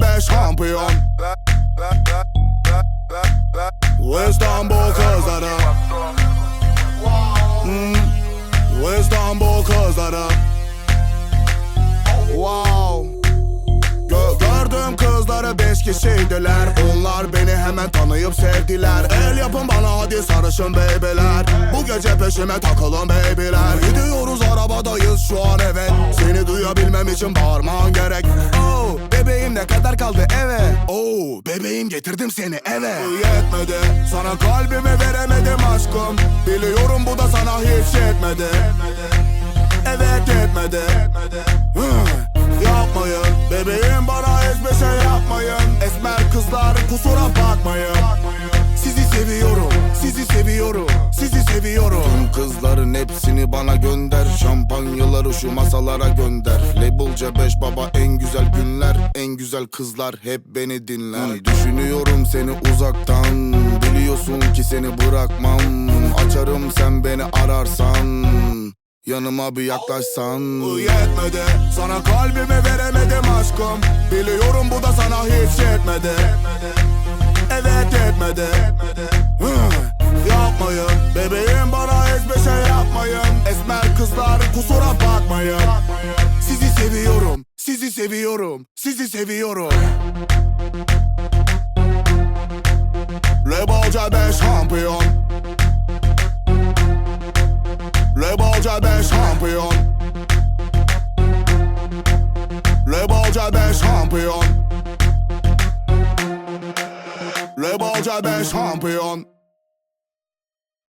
beş kampiyon. İstanbul kızları. Hmm. İstanbul kızları. Wow. Gö Gördüm kızları beş kişiydiler. Onlar beni hemen tanıyıp sevdiler. El yapın bana hadi sarışın beybeler Bu gece peşime takılın beybiler Gidiyoruz arabadayız şu an evet Seni duyabilmem için bağırman gerek. Aa, getirdim seni eve Bu yetmedi sana kalbimi veremedim aşkım. Biliyorum bu da sana hiç yetmedi. Evet yetmedi. Hı, Yapmayın Bebeğim bana hiçbir şey yapmayın. Esmer kızlar kusura bakmayın. Sizi seviyorum Sizi seviyorum Sizi seviyorum. Tüm kızların hepsini bana gönder. Şampanyaları şu masalara gönder. Label C5 baba en güzel kızlar hep beni dinler. Düşünüyorum seni uzaktan. Biliyorsun ki seni bırakmam. Açarım sen beni ararsan. Yanıma bir yaklaşsan. Bu yetmedi. Sana kalbimi veremedim aşkım. Biliyorum bu da sana hiç yetmedi. Evet yetmedi. Hı, Sizi seviyorum. Sizi seviyorum. Lebolca 5 şampiyon. Lebolca 5 şampiyon. Lebolca 5 şampiyon. Lebolca 5 şampiyon